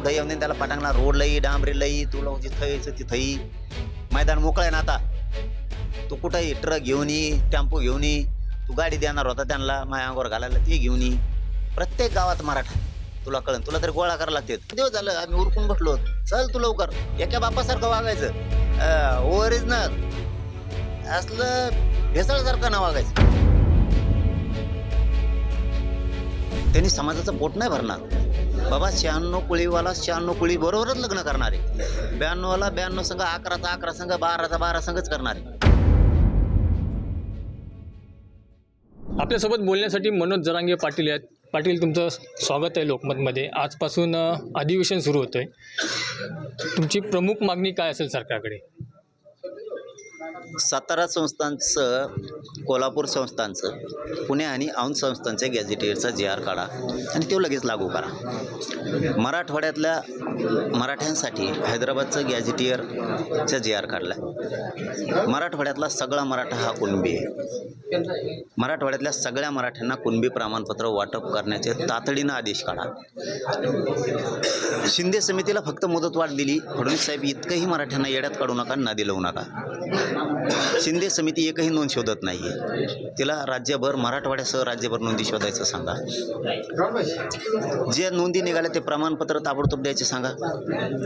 कुठंही येऊन त्याला पटांगला रोड लई डांबरी लई तुला जिथं यायचं तिथंही. मैदान मोकळं आहे ना आता. तू कुठंही ट्रक घेऊन ये टेम्पो घेऊन ये तू गाडी देणार होता त्यांना माया अंगावर घालायला ते घेऊन ये. प्रत्येक गावात मराठा तुला कळन तुला तरी गोळा करायला लागते दिवस झालं आम्ही उरकून बसलो चल तू लवकर. एका बापासारखं वागायचं. ओरिजिनल असलं भेसळसारखं ना वागायचं. त्यांनी समाजाचं पोट नाही भरणार. बाबा शहाण्णव कुळीवाला शहाण्णव कुळी बरोबरच लग्न करणार. आहे ब्याण्णवला ब्याण्णव संघ अकराचा अकरा संघ बाराचा बारा संघच करणार. आहे आपल्यासोबत बोलण्यासाठी मनोज जरांगे पाटील आहेत. पाटील तुमचं स्वागत आहे लोकमतमध्ये. आजपासून अधिवेशन सुरू होतं आहे तुमची प्रमुख मागणी काय असेल सरकारकडे? सातारा संस्थांचं कोल्हापूर संस्थांचं पुणे आणि औंध संस्थांच्या गॅझेटियरचा जे आर काढा आणि तो लगेच लागू करा. मराठवाड्यातल्या मराठ्यांसाठी हैदराबादचं गॅझेटियरचा जे आर काढला. मराठवाड्यातला सगळा मराठा हा कुणबी आहे. मराठवाड्यातल्या सगळ्या मराठ्यांना कुणबी प्रमाणपत्र वाटप करण्याचे तातडीनं आदेश काढा. शिंदे समितीला फक्त मुदतवाढ दिली फडणवीस साहेब इतकंही मराठ्यांना येड्यात काढू नका ना दिलवू नका. शिंदे समिती एकही नोंद शोधत नाही आहे तिला राज्यभर मराठवाड्यासह राज्यभर नोंदी शोधायचं सांगा. जे नोंदी निघाल्या ते प्रमाणपत्र ताबडतोब द्यायचे सांगा.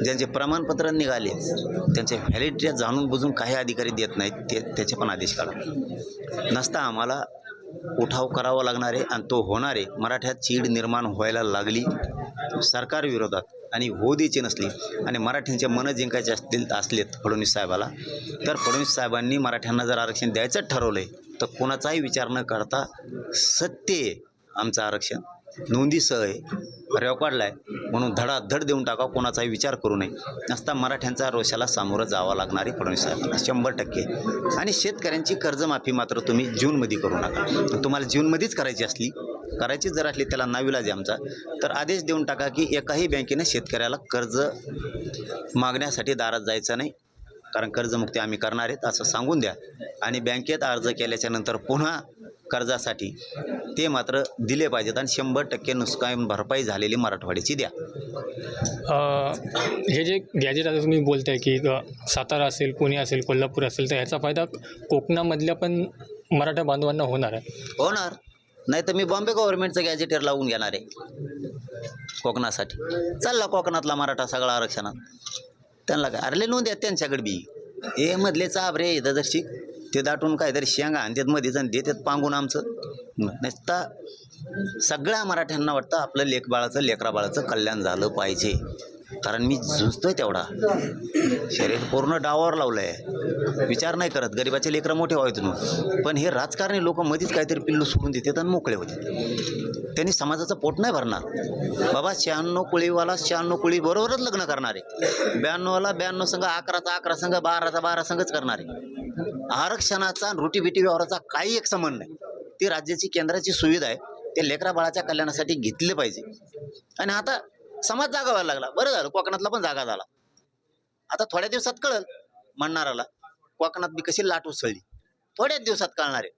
ज्यांचे प्रमाणपत्र निघाले त्यांचे व्हॅलिडिटी जाणून बुजून काही अधिकारी देत नाहीत ते त्याचे पण आदेश काढा. नसता आम्हाला उठाव करावा लागणार आहे आणि तो होणार आहे मराठ्यात चीड निर्माण व्हायला लागली सरकारविरोधात. आणि होऊ द्यायची नसली आणि मराठ्यांचे मनं जिंकायचे असतील असलेत फडणवीस साहेबाला तर फडणवीस साहेबांनी मराठ्यांना जर आरक्षण द्यायचं ठरवलं आहे तर कोणाचाही विचार न करता सत्य आहे आमचं आरक्षण. नोंदीसह आहे रेकॉर्डला आहे म्हणून धडाधड देऊन टाका कोणाचाही विचार करू नये. नसता मराठ्यांचा रोषाला सामोरं जावं लागणार आहे फडणवीस साहेबांना शंभर टक्के. आणि शेतकऱ्यांची कर्जमाफी मात्र तुम्ही जूनमध्ये करू नका. तुम्हाला जूनमध्येच करायची असली करायची जर असली त्याला नाविलाज आहे आमचा तर आदेश देऊन टाका की एकाही बँकेने शेतकऱ्याला कर्ज मागण्यासाठी दारात जायचं नाही कारण कर्जमुक्ती आम्ही करणार आहेत असं सांगून द्या. आणि बँकेत अर्ज केल्याच्यानंतर पुन्हा कर्जासाठी ते मात्र दिले पाहिजेत आणि शंभर टक्के नुकसान भरपाई झालेली मराठवाड्याची द्या. हे जे गॅजेट आता तुम्ही बोलताय की अ, सातारा असेल पुणे असेल कोल्हापूर असेल तर ह्याचा फायदा कोकणामधल्या पण मराठा बांधवांना होणार आहे. होणार. नाही तर मी बॉम्बे गव्हर्नमेंटचं गॅजेटर लावून घेणार आहे. कोकणासाठी. चालला कोकणातला मराठा सगळा आरक्षणात. त्यांना काय? अरे नोंद आहेत त्यांच्याकडे बी. हे मधले चाप रे इथं ते दाटून काहीतरी शेंगा आणतात मध्येच आणि देतात पांगून आमचं. नसता सगळ्या मराठ्यांना वाटतं आपलं लेखबाळाचं लेकराबाळाचं कल्याण झालं पाहिजे. कारण मी झुंजतोय तेवढा. शरीर पूर्ण डावावर लावलं आहे विचार नाही करत. गरिबाचे लेकरं मोठे व्हावे तुम्ही पण हे राजकारणी लोक मध्येच काहीतरी पिल्लू सोडून देतात आणि मोकळे होते त्यांनी समाजाचं पोट नाही भरणार. बाबा शहाण्णव कुळीवाला शहाण्णव कुळी बरोबरच लग्न करणारे. ब्याण्णवला ब्याण्णव संघ अकराचा अकरा संघ बाराचा बारा संघच करणारे. आरक्षणाचा रोटी बिटी व्यवहाराचा काही एक संबंध नाही. ती राज्याची केंद्राची सुविधा आहे. ते लेकरा बाळाच्या कल्याणासाठी घेतले पाहिजे. आणि आता समाज जागा व्हायला लागला. बरं झालं कोकणातला पण जागा झाला. आता थोड्या दिवसात कळल म्हणणाराला कोकणात बी कशी लाट उसळली. थोड्याच दिवसात कळणार आहे.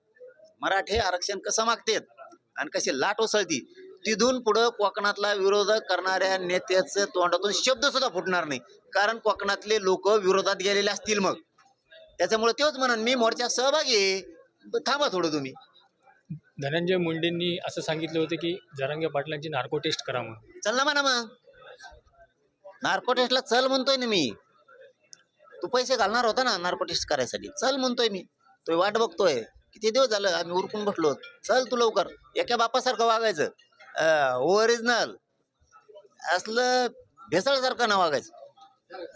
मराठे आरक्षण कसं मागतेत आणि कशी लाट उसळती तिथून पुढं कोकणातला विरोध करणाऱ्या नेत्याचं तोंडातून शब्द सुद्धा फुटणार नाही. कारण कोकणातले लोक विरोधात गेलेले असतील मग. त्याच्यामुळे तेच म्हणून मी मोर्चा सहभागी थांबा थोडं तुम्ही. धनंजय मुंडेंनी असं सांगितलं होतं की जरांगे पाटलांची नार्को टेस्ट करा म्हणून चल ना म्हणा मग. नार्को टेस्टला चल म्हणतोय ना मी. तू पैसे घालणार होता ना नार्को टेस्ट करायसाठी. चल म्हणतोय मी. तो वाट बघतोय. किती दिवस झालं आम्ही उरकून बसलो. चल तू लवकर. एका बापासारखं वागायचं. ओरिजिनल असलं भेसळसारखं ना वागायचं.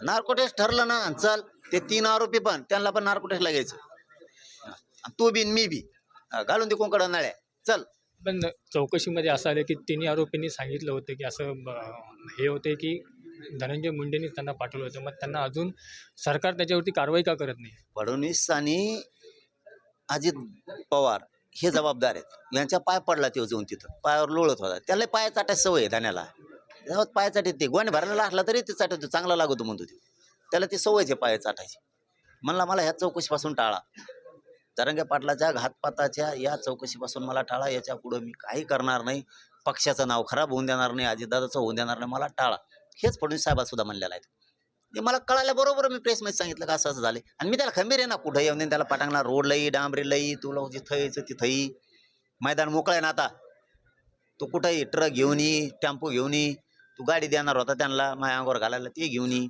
नार्को टेस्ट ठरलं ना चल. ते तीन आरोपी पण त्यांना पण नार्को टेस्टला घ्यायचं. तू बी मी बी. हा, घालून दे कोंकड नाळ्या. चल. पण चौकशीमध्ये असं आलं की तिन्ही आरोपींनी सांगितलं होतं की असं ब- हे होते की धनंजय मुंडेंनीच त्यांना पाठवलं होतं. मग त्यांना अजून सरकार त्याच्यावरती कारवाई का करत नाही? फडणवीस आणि अजित पवार हे जबाबदार आहेत. यांच्या पाय पडला तो जाऊन तिथं. पायावर लोळत होता. त्याला पाय चाटायची सवय आहे धान्याला. तेव्हा पाय चाटीत ते गोण भरायला असला तरी ते चाटतो चांगला लागतो म्हणतो ते. त्याला ती सवयचे पाय चाटायची. म्हणला मला ह्या चौकशीपासून टाळा. तरंगे पाटलाच्या घातपाताच्या या चौकशीपासून मला टाळा याच्या पुढं मी काही करणार नाही. पक्षाचं नाव खराब होऊन देणार नाही अजितदादाचं होऊन देणार नाही मला टाळा. हेच फडणवीस साहेबात सुद्धा म्हणलेलं आहे. ते मला कळाल्याबरोबर मी प्रेसमध्ये सांगितलं का असं असं झालं. आणि मी त्याला खंबीर आहे ना कुठं येऊन त्याला पटांगला रोड लई डांबरी लई तुला जिथं यायचं तिथंही. मैदान मोकळं आहे ना आता. तू कुठंही ट्रक घेऊन ये टेम्पो घेऊन ये. तू गाडी देणार होता त्यांना माझ्या अंगावर घालायला ते घेऊन ये.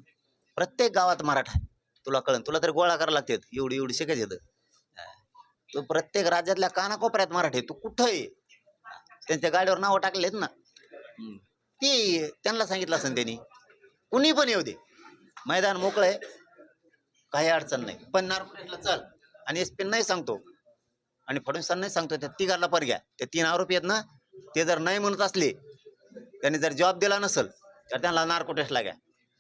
प्रत्येक गावात मराठा तुला कळन तुला तरी गोळा करायला लागतात. एवढी एवढी शिकायचं येतं तू प्रत्येक राज्यातल्या कानाकोपऱ्यात मराठी. तू कुठं आहे त्यांच्या गाडीवर नावं टाकलेत ना. ते त्यांना सांगितलं असेल त्यांनी. कुणी पण येऊ दे. मैदान मोकळं आहे. काही अडचण नाही. पण नार्कोटेटला चल. आणि एस पी नाही सांगतो. आणि फडणवीसांना नाही सांगतो. त्या तिघाला पर घ्या. ते तीन आरोपी आहेत ना ते जर नाही म्हणत असले त्यांनी जर जॉब दिला नसेल तर त्यांना नार्को टेस्टला घ्या.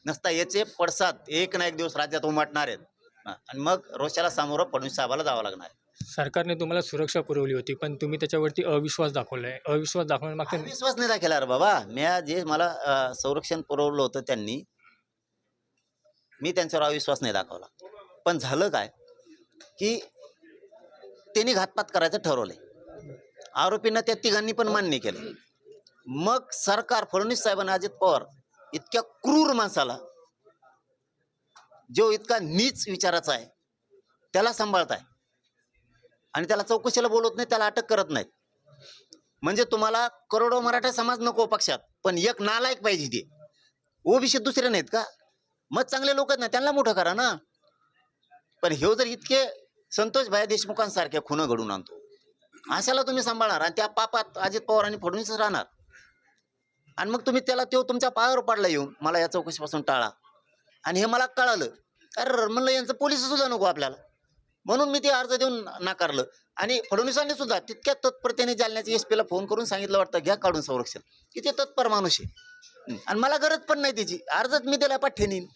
नसता याचे पडसाद एक ना एक दिवस राज्यात उमटणार आहेत. आणि मग रोषाला सामोरं फडणवीस साहेबाला जावं लागणार आहे. सरकारने तुम्हाला सुरक्षा पुरवली होती पण तुम्ही त्याच्यावरती अविश्वास दाखवला आहे अविश्वास हा, दाखवण्यामागचं विश्वास नाही दाखवला बाबा. मी जे मला संरक्षण पुरवलं होतं त्यांनी मी त्यांच्यावर अविश्वास नाही दाखवला. पण झालं काय? की त्यांनी घातपात करायचं ठरवलंय. आरोपींना त्या तिघांनी पण मान्य केलं. मग सरकार फडणवीस साहेबांना अजित पवार इतक्या क्रूर माणसाला जो इतका नीच विचाराचा आहे त्याला सांभाळताय. आणि त्याला चौकशीला बोलवत नाही त्याला अटक करत नाहीत. म्हणजे तुम्हाला करोडो मराठा समाज नको पक्षात पण एक नालायक पाहिजे ते. ओबीसी दुसरे नाहीत का? मग चांगले लोक आहेत ना त्यांना मोठं करा ना. पण हे जर इतके संतोष भाई देशमुखांसारख्या खुनं घडून आणतो. अशाला तुम्ही सांभाळणार आणि त्या पापात अजित पवार आणि फडणवीसच राहणार. आणि मग तुम्ही त्याला तो तुमच्या पायावर पडला येऊन मला या चौकशीपासून टाळा. आणि हे मला कळालं. अरे म्हणलं यांचं पोलीस सुद्धा नको आपल्याला. म्हणून मी ते अर्ज देऊन नाकारलं. आणि फडणवीसांनी सुद्धा तितक्या तत्परतेने जालन्याच्या एस पीला फोन करून सांगितलं वाटतं घ्या काढून संरक्षण. की ते तत्पर माणूस आहे. आणि मला गरज पण नाही त्याची अर्जच मी त्याला पाठ्य नेईन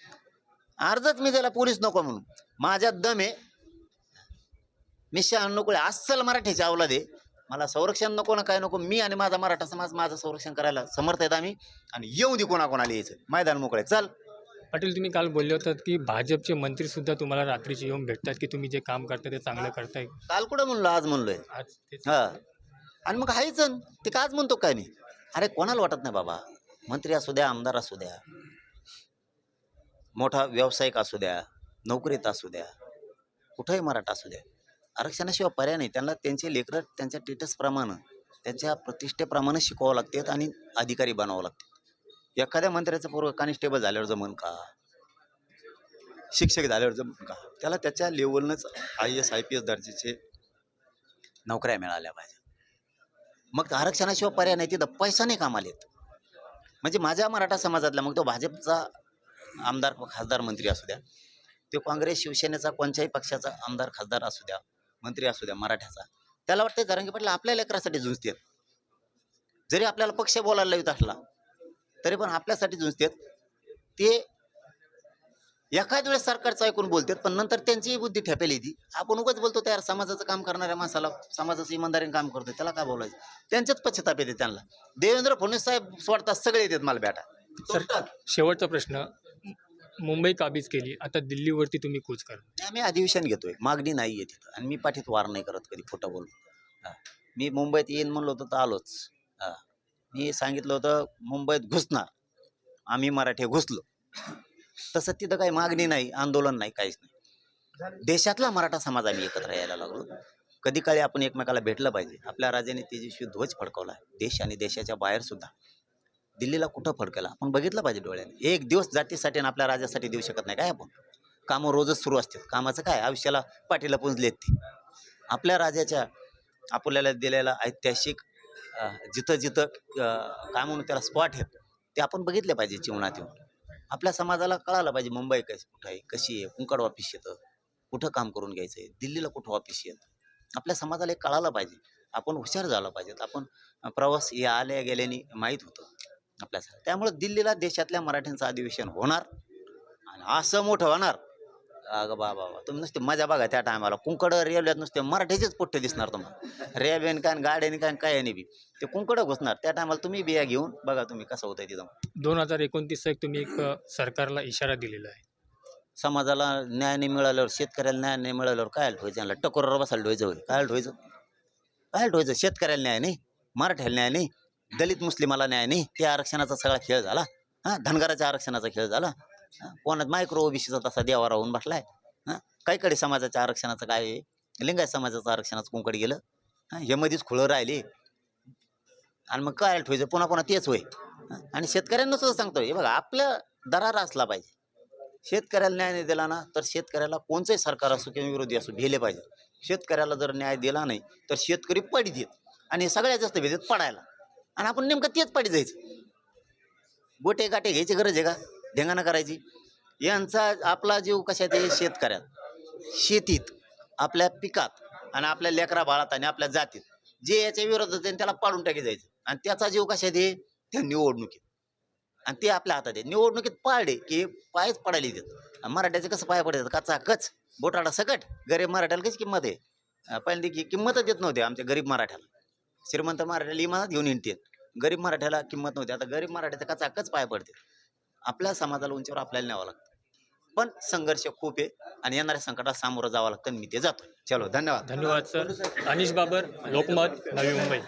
अर्जच मी त्याला पोलीस नको म्हणून. माझ्यात दम आहे. मी शहाण नको अस्सल मराठीची अवलाद आहे. मला संरक्षण नको ना काय नको. मी आणि माझा मराठा समाज माझं संरक्षण करायला समर्थ आहेत आम्ही. आणि येऊ दे कोणाकोणाला यायचं. मैदान मोकळे चल. पाटील तुम्ही काल बोलले होतात की भाजपचे मंत्री सुद्धा तुम्हाला रात्रीचे येऊन भेटतात की तुम्ही जे काम करता ते चांगलं करताय. काल कुठं म्हणलो? आज म्हणलोय. आज तेच. हा. आणि मग हायच ते का आज म्हणतो काय मी अरे कोणाला वाटत नाही बाबा? मंत्री असू द्या आमदार असू द्या. मोठा व्यावसायिक असू द्या नोकरीत असू द्या कुठंही मराठा असू द्या. आरक्षणाशिवाय पर्याय नाही. त्यांना त्यांचे लेकरं त्यांच्या टेटसप्रमाणे त्यांच्या प्रतिष्ठेप्रमाणे शिकवावं लागतात आणि अधिकारी बनावं लागतात एखाद्या मंत्र्याचं पोरग कॉन्स्टेबल झाल्यावर जमन का? शिक्षक झाल्यावर जमन का? त्याला त्याच्या लेवलनंच I S I P S दर्जाचे नोकऱ्या मिळाल्या पाहिजे मग आरक्षणाशिवाय पर्याय नाही तिथं पैसा नाही कामाला येत. म्हणजे माझ्या मराठा समाजातला मग तो भाजपचा आमदार खासदार मंत्री असू द्या तो काँग्रेस शिवसेनेचा कोणत्याही पक्षाचा आमदार खासदार असू द्या मंत्री असू द्या मराठ्याचा त्याला वाटतं जरांगी पाटील आपल्या लेकरासाठी झुंजतात. जरी आपल्याला पक्ष बोलायला येत असला तरी पण आपल्यासाठी झुंजतात ते एखाद वेळेस सरकारचं ऐकून बोलतात पण नंतर त्यांचीही बुद्धी ठेपेल येते आपण उगाच बोलतो त्यार समाजाचं काम करणाऱ्या माणसाला समाजाचं इमानदारीने काम करतो त्याला काय बोलायचं? त्यांचेच पश्चाताप येते त्यांना. देवेंद्र फडणवीस साहेब सोडतात सगळे येतात मला बेटा. सर शेवटचा प्रश्न. मुंबई काबीज केली? आता दिल्लीवरती तुम्ही कूच करा. आम्ही अधिवेशन घेतोय. मागणी नाही आहे तिथं. आणि मी पाठीत वार नाही करत कधी खोटं बोलून. मी मुंबईत येईन म्हणलं होतं तर आलोच. हा. मी सांगितलं होतं मुंबईत घुसणार. आम्ही मराठी घुसलो. तसं तिथं काही मागणी नाही आंदोलन नाही काहीच नाही. देशातला मराठा समाज आम्ही एकत्र यायला लागलो. कधी काळी आपण एकमेकाला भेटलं पाहिजे. आपल्या राजाने तेजस्वी ध्वज फडकवला. देश आणि देशाच्या बाहेर सुद्धा. दिल्लीला कुठं फडकला? आपण बघितलं पाहिजे डोळ्याने. एक दिवस जातीसाठी आणि आपल्या राजासाठी देऊ शकत नाही काय आपण? कामं रोजच सुरू असतात. कामाचं काय? आयुष्याला पाठीला पुंजलेत ते. आपल्या राजाच्या आपल्याला दिलेला ऐतिहासिक जिथं जिथं काय म्हणून त्याला स्पॉट आहेत ते आपण बघितले पाहिजे जीवनात येऊन. आपल्या समाजाला कळालं पाहिजे मुंबई कशी कुठं आहे कशी आहे कुंकड ऑफिस येतं कुठं काम करून घ्यायचं आहे दिल्लीला कुठं ऑफिस येतं. आपल्या समाजाला हे कळालं पाहिजे. आपण हुशार झालं पाहिजेत. आपण प्रवास या आल्या गेल्याने माहीत होतं आपल्यासाठी त्यामुळे दिल्लीला देशातल्या मराठ्यांचं अधिवेशन होणार आणि असं मोठं होणार. अगं बा बाबा. तुम्ही नुसते मजा बघा त्या टायमाला कुंकड रेल्वेत नुसते मराठीचेच पुठ्ठे दिसणार तुम्हाला. रेल्वेने काय गाड्याने काय काय नाही बी. ते कुंकड घुसणार. त्या टायमाला तुम्ही बिया घेऊन बघा तुम्ही कसं होतंय तिथं. दोन हजार एकोणतीसचा एक तुम्ही एक सरकारला इशारा दिलेला आहे. समाजाला न्याय नाही मिळाल्यावर शेतकऱ्याला न्याय नाही मिळाल्यावर काय ठेवायचं यांना टकोरावर बसायला ठेवायचं होय. काय ठेवायचं काय ठेवायचं शेतकऱ्याला न्याय नाही मराठ्याला न्याय नाही दलित मुस्लिमाला न्याय नाही. त्या आरक्षणाचा सगळा खेळ झाला. हां धनगराच्या आरक्षणाचा खेळ झाला. कोणात मायक्रो ओबीसीचा तसा देवा राहून बसलाय. हां? काहीकडे समाजाच्या आरक्षणाचं काय आहे? लिंगायत समाजाचं आरक्षणाचं कोणकडे गेलं. हां? हे मध्येच खुळं राहिले. आणि मग काय ठेवायचं पुन्हा पुन्हा तेच होय. आणि शेतकऱ्यांना सुद्धा सांगतो हे बघा आपलं दरार असला पाहिजे. शेतकऱ्याला न्याय नाही दिला ना तर शेतकऱ्याला कोणचंही सरकार असो किंवा विरोधी असो भेले पाहिजे. शेतकऱ्याला जर न्याय दिला नाही तर शेतकरी पडी देत. आणि सगळ्यात जास्त भेदेत पडायला. आणि आपण नेमकं तेच पडी जायचं. गोटे गाटे घ्यायची गरज आहे का? ढेंगाणा करायची. यांचा आपला जीव कशात आहे शेतकऱ्यात. शेतीत आपल्या पिकात आणि आपल्या लेकरा बाळात आणि आपल्या जातीत. जे याच्या विरोधात आहे त्याला पाडून टाकी जायचं. आणि त्याचा जीव कशात आहे त्या निवडणुकीत. आणि ते आपल्या हातात आहे. निवडणुकीत पाळले की पायच पडायला देत आणि मराठ्याचे कसं पाय पडतात? कचा कच. बोटाडा सकट. गरीब मराठ्याला कशी किंमत आहे? पहिले पहिल्यांदा की किंमतच देत नव्हते आमच्या गरीब मराठ्याला. श्रीमंत मराठ्याला इमानात घेऊन येते गरीब मराठ्याला किंमत नव्हती. आता गरीब मराठ्याचा कचाकच पाय पडते. आपल्या समाजाला उंचीवर आपल्याला न्यावं लागतं. पण संघर्ष खूप आहे आणि येणाऱ्या संकटात सामोरं जावं लागतं आणि मी ते जातो चलो धन्यवाद. धन्यवाद सर. अनिश बाबर लोकमत नवी मुंबई.